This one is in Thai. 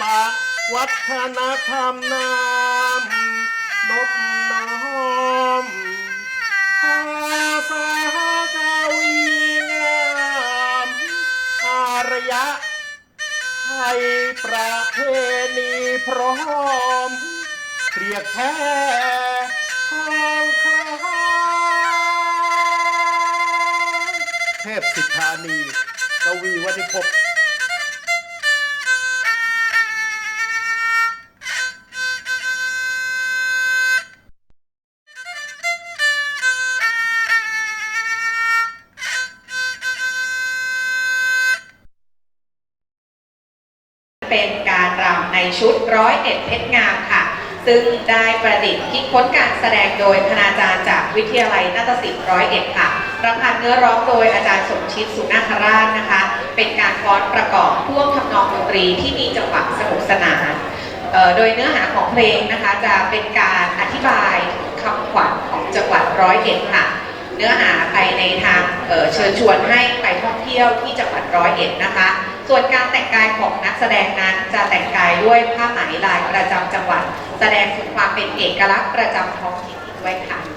ปะวัฒนธรรมนำนบน้อมภาษากาวีงามอารยะไทยประเพณีพร้อมเรียกแท้ทองคำเทพสิทธานีกวีวันิพ ในชุดร้อยเอ็ดเพชรงามค่ะ ซึ่งได้ประดิษฐ์คิดค้นการแสดงโดยคณาจารย์จากวิทยาลัยนาฏศิลป์ร้อยเอ็ดค่ะประพันเนื้อร้องโดยอาจารย์สมชิตสุนาคราชนะคะ เป็นการฟ้อนประกอบพ่วงทำนองดนตรีที่มีจังหวะสนุกสนานโดยเนื้อหาของเพลงนะคะจะเป็นการอธิบายคำขวัญของจังหวัดร้อยเอ็ดค่ะ เนื้อหาไปในทางเเชิญชวนให้ไปท่องเที่ยวที่จังหวัดร้อยเอ็ดนะคะ ส่วนการแต่งกายของนักแสดงนั้นจะแต่งกายด้วยผ้าไหมลายประจำจังหวัด แสดงถึงความเป็นเอกลักษณ์ประจำท้องถิ่นด้วยค่ะ